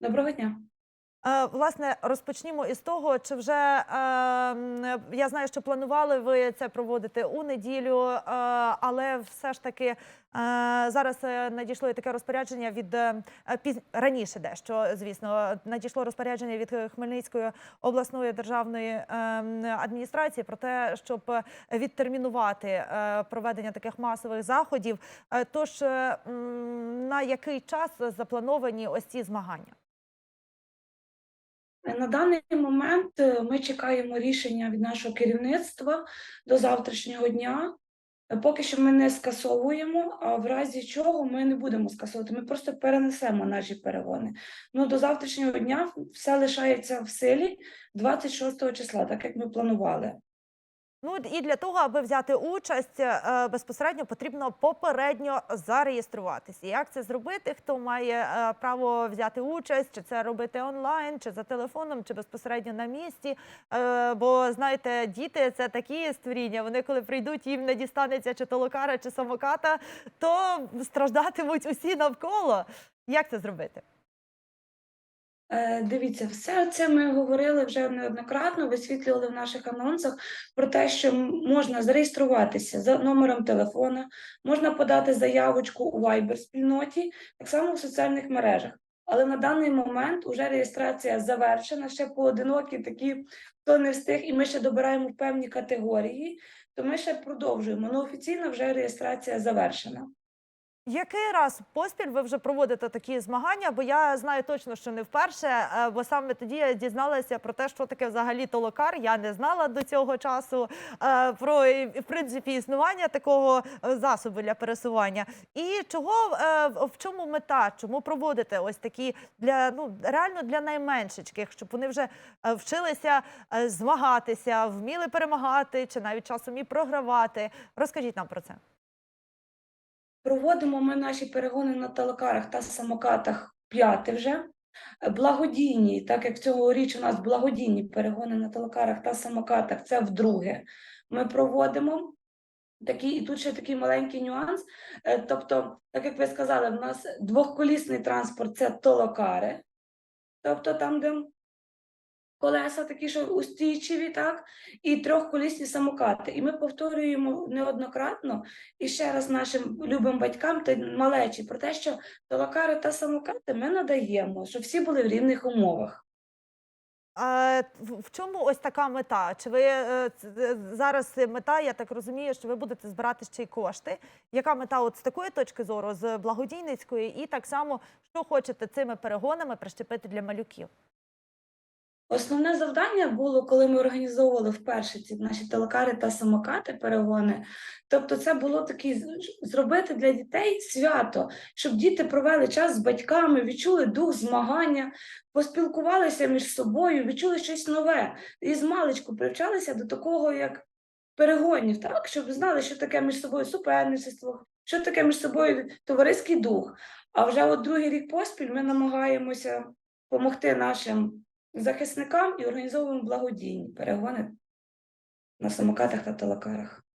Доброго дня. Е, Власне, розпочнімо із того, чи вже е, я знаю, що планували ви це проводити у неділю, е, але все ж таки е, зараз надійшло таке розпорядження від е, піз- раніше, дещо звісно, надійшло розпорядження від Хмельницької обласної державної е, адміністрації про те, щоб відтермінувати проведення таких масових заходів. Тож е, на який час заплановані ось ці змагання? На даний момент е, ми чекаємо рішення від нашого керівництва до завтрашнього дня. Е, Поки що ми не скасовуємо, а в разі чого ми не будемо скасовувати. Ми просто перенесемо наші перегони. Ну до завтрашнього дня все лишається в силі 26 числа, так як ми планували. Ну і для того, аби взяти участь, е, безпосередньо потрібно попередньо зареєструватися. Як це зробити? Хто має е, право взяти участь? Чи це робити онлайн, чи за телефоном, чи безпосередньо на місці? Е, Бо знаєте, діти це такі створіння. Вони коли прийдуть, їм не дістанеться чи толокара, чи самоката, то страждатимуть усі навколо. Як це зробити? Е, Дивіться, все це ми говорили вже неоднократно, висвітлювали в наших анонсах про те, що можна зареєструватися за номером телефона, можна подати заявочку у Viber спільноті, так само в соціальних мережах. Але на даний момент вже реєстрація завершена, ще поодинокі такі, хто не встиг, і ми ще добираємо в певні категорії, то ми ще продовжуємо. Ну, офіційно вже реєстрація завершена. Який раз поспіль ви вже проводите такі змагання? Бо я знаю точно, що не вперше, е, бо саме тоді я дізналася про те, що таке взагалі толокар. Я не знала до цього часу е, про в принципі існування такого е, засобу для пересування. І чого в чому мета? Чому проводите ось такі для ну реально для найменшечких, щоб вони вже вчилися змагатися, вміли перемагати, чи навіть часом і програвати? Розкажіть нам про це. Проводимо ми наші перегони на телекарах та самокатах п'яти вже. Благодійні, так як цьогоріч у нас благодійні перегони на телекарах та самокатах, це вдруге. Ми проводимо такий, і тут ще такий маленький нюанс. Е, Тобто, так як ви сказали, в нас двохколісний транспорт це толокари, тобто там, де колеса такі, що устійчиві, так, і трьохколісні самокати. І ми повторюємо неоднократно і ще раз нашим любим батькам та малечі про те, що толокари та самокати ми надаємо, щоб всі були в рівних умовах. А в чому ось така мета? Чи ви е, е, зараз мета? Я так розумію, що ви будете збирати ще й кошти. Яка мета от з такої точки зору, з благодійницької, і так само, що хочете цими перегонами прищепити для малюків? Основне завдання було, коли ми організовували вперше ці наші телекари та самокати перегони. Тобто, це було таке зробити для дітей свято, щоб діти провели час з батьками, відчули дух змагання, поспілкувалися між собою, відчули щось нове і з маличку привчалися до такого, як перегонів, так щоб знали, що таке між собою суперництво, що таке між собою товариський дух. А вже от другий рік поспіль ми намагаємося допомогти нашим захисникам і організовуємо благодійні перегони на самокатах та телекарах.